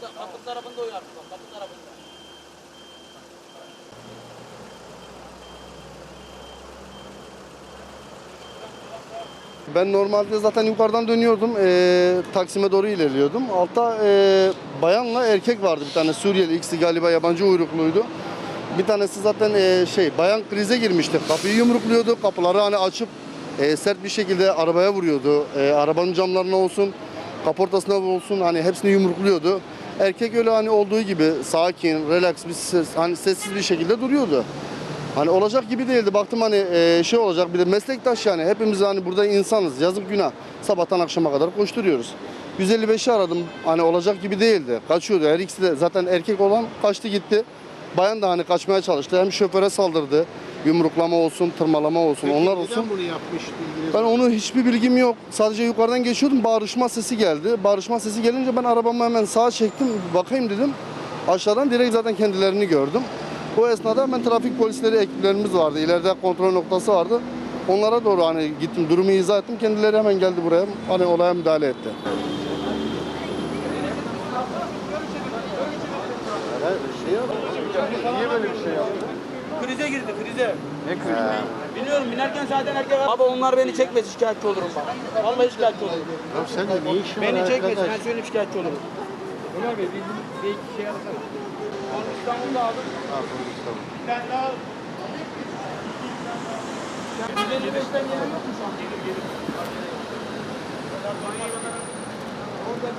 Kapı, kapı tarafında bak. Kapı tarafında. Ben normalde zaten yukarıdan dönüyordum. Eee Taksim'e doğru ilerliyordum. Altta eee, bayanla erkek vardı bir tane Suriyeli. ikisi galiba yabancı uyrukluydu. Bir tanesi zaten eee, şey bayan krize girmişti. Kapıyı yumrukluyordu. Kapıları hani açıp eee, sert bir şekilde arabaya vuruyordu. Eee, arabanın camlarına olsun, kaportasına olsun hani hepsini yumrukluyordu. Erkek öyle hani olduğu gibi sakin, relax bir ses, hani sessiz bir şekilde duruyordu. Hani olacak gibi değildi. Baktım hani e, şey olacak bir de meslektaş yani. Hepimiz hani burada insanız. Yazık günah. Sabahtan akşama kadar koşturuyoruz. 155'i aradım. Hani olacak gibi değildi. Kaçıyordu. Her ikisi de zaten erkek olan kaçtı gitti. Bayan da hani kaçmaya çalıştı. Hem şoföre saldırdı. Yumruklama olsun, tırmalama olsun, onlar olsun. Bunu yapmış bilginiz Ben var? onu hiçbir bilgim yok. Sadece yukarıdan geçiyordum. Bağırışma sesi geldi. Bağırışma sesi gelince ben arabamı hemen sağa çektim. Bakayım dedim. Aşağıdan direkt zaten kendilerini gördüm. Bu esnada hemen trafik polisleri ekiplerimiz vardı. İleride kontrol noktası vardı. Onlara doğru hani gittim, durumu izah ettim. Kendileri hemen geldi buraya. Hani olaya müdahale etti. Niye böyle bir şey yaptı? Krize girdi krize. Ne krize? Biliyorum binerken zaten erkek Baba onlar beni çekmesin şikayetçi olurum bak. Vallahi şikayetçi olurum. Ya sen de ne işin var Beni çekmesin arkadaş? ben söyleyeyim şikayetçi olurum. Ömer Bey bildiğin bir iki şey alsana. Onu İstanbul'da aldım. Ha, polis, tamam. Bir tane daha 155'ten yerim yok mu şu an? Gelir gelir. Olur mu?